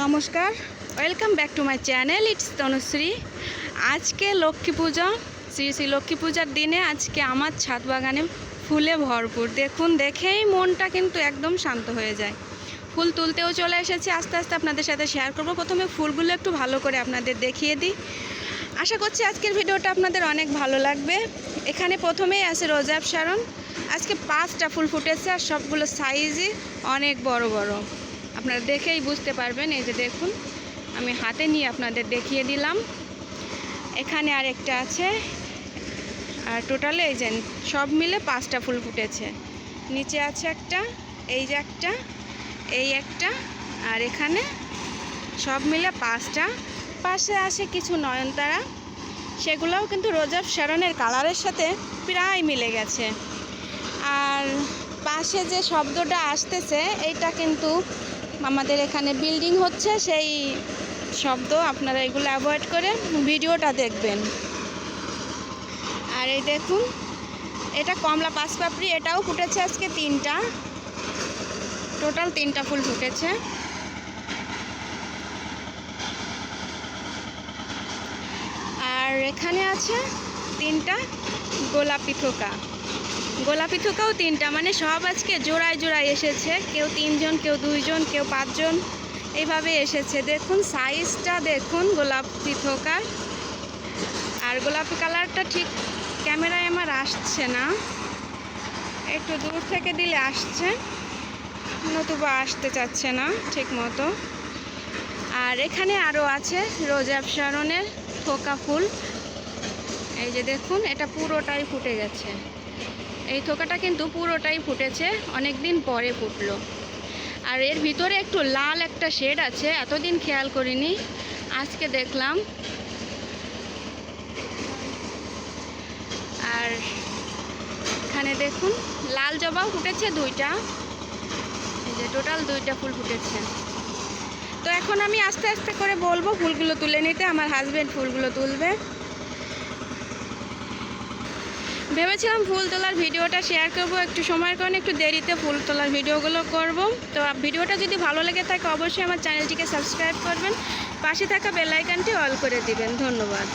নমস্কার। Welcome back to my channel it's Tanushree আজকে লক্ষ্মী পূজা, শ্রী শ্রী লক্ষ্মী পূজার দিনে আজকে আমার ছাদ বাগানে ফুলে ভরপুর। দেখুন, দেখেই মনটা কিন্তু একদম শান্ত হয়ে যায়। ফুল তুলতেও চলে এসেছি, আস্তে আস্তে আপনাদের সাথে শেয়ার করব। প্রথমে ফুলগুলো একটু ভালো করে আপনাদের দেখিয়ে দিই। আশা করছি আজকের ভিডিওটা আপনাদের অনেক ভালো লাগবে। এখানে প্রথমেই আছে রোজাব সারণ। আজকে পাঁচটা ফুল ফুটেছে আর সবগুলো সাইজই অনেক বড় বড়। আপনারা দেখেই বুঝতে পারবেন, এই যে দেখুন, আমি হাতে নিয়ে আপনাদের দেখিয়ে দিলাম। এখানে আর একটা আছে, আর টোটালে এই যে সব মিলে পাঁচটা ফুল ফুটেছে। নিচে আছে একটা, এই যে একটা, এই একটা, আর এখানে সব মিলে পাঁচটা। পাশে আসে কিছু নয়নতারা, সেগুলোও কিন্তু রোজাব শারনের কালারের সাথে প্রায় মিলে গেছে। আর পাশে যে শব্দটা আসতেছে, এইটা কিন্তু আমাদের এখানে বিল্ডিং হচ্ছে, সেই শব্দ আপনারা এগুলো অ্যাভয়েড করে ভিডিওটা দেখবেন। আর এই দেখুন, এটা কমলা পাঁচপাপড়ি, এটাও ফুটেছে আজকে তিনটা। টোটাল তিনটা ফুল ফুটেছে। আর এখানে আছে তিনটা গোলাপি থোকা। গোলাপি থোকাও তিনটা মানে সব আজকে জোড়ায় জোড়ায় এসেছে। কেউ তিনজন, কেউ দুইজন, কেউ পাঁচজন এইভাবে এসেছে। দেখুন সাইজটা দেখুন গোলাপি থোকার। আর গোলাপি কালারটা ঠিক ক্যামেরায় আমার আসছে না। একটু দূর থেকে দিলে আসছে, নতুবা আসতে চাচ্ছে না ঠিক মতো। আর এখানে আরও আছে রোজাব শারনের থোকা ফুল। এই যে দেখুন, এটা পুরোটাই ফুটে গেছে। এই থোকাটা কিন্তু পুরোটাই ফুটেছে অনেক দিন পরে ফুটলো। আর এর ভিতরে একটু লাল একটা শেড আছে, এতদিন খেয়াল করিনি, আজকে দেখলাম। আর এখানে দেখুন, লাল জবাও ফুটেছে দুইটা, এই যে টোটাল দুইটা ফুল ফুটেছে। তো এখন আমি আস্তে আস্তে করে বলব, ফুলগুলো তুলে নিতে, আমার হাজব্যান্ড ফুলগুলো তুলবে। ভেবেছিলাম ফুল তোলার ভিডিওটা শেয়ার করব। একটু সময়ের কারণে একটু দেরিতে ফুল তোলার ভিডিওগুলো করব। তো ভিডিওটা যদি ভালো লেগে থাকে, অবশ্যই আমার চ্যানেলটিকে সাবস্ক্রাইব করবেন। পাশে থাকা বেলাইকানটি অল করে দিবেন। ধন্যবাদ।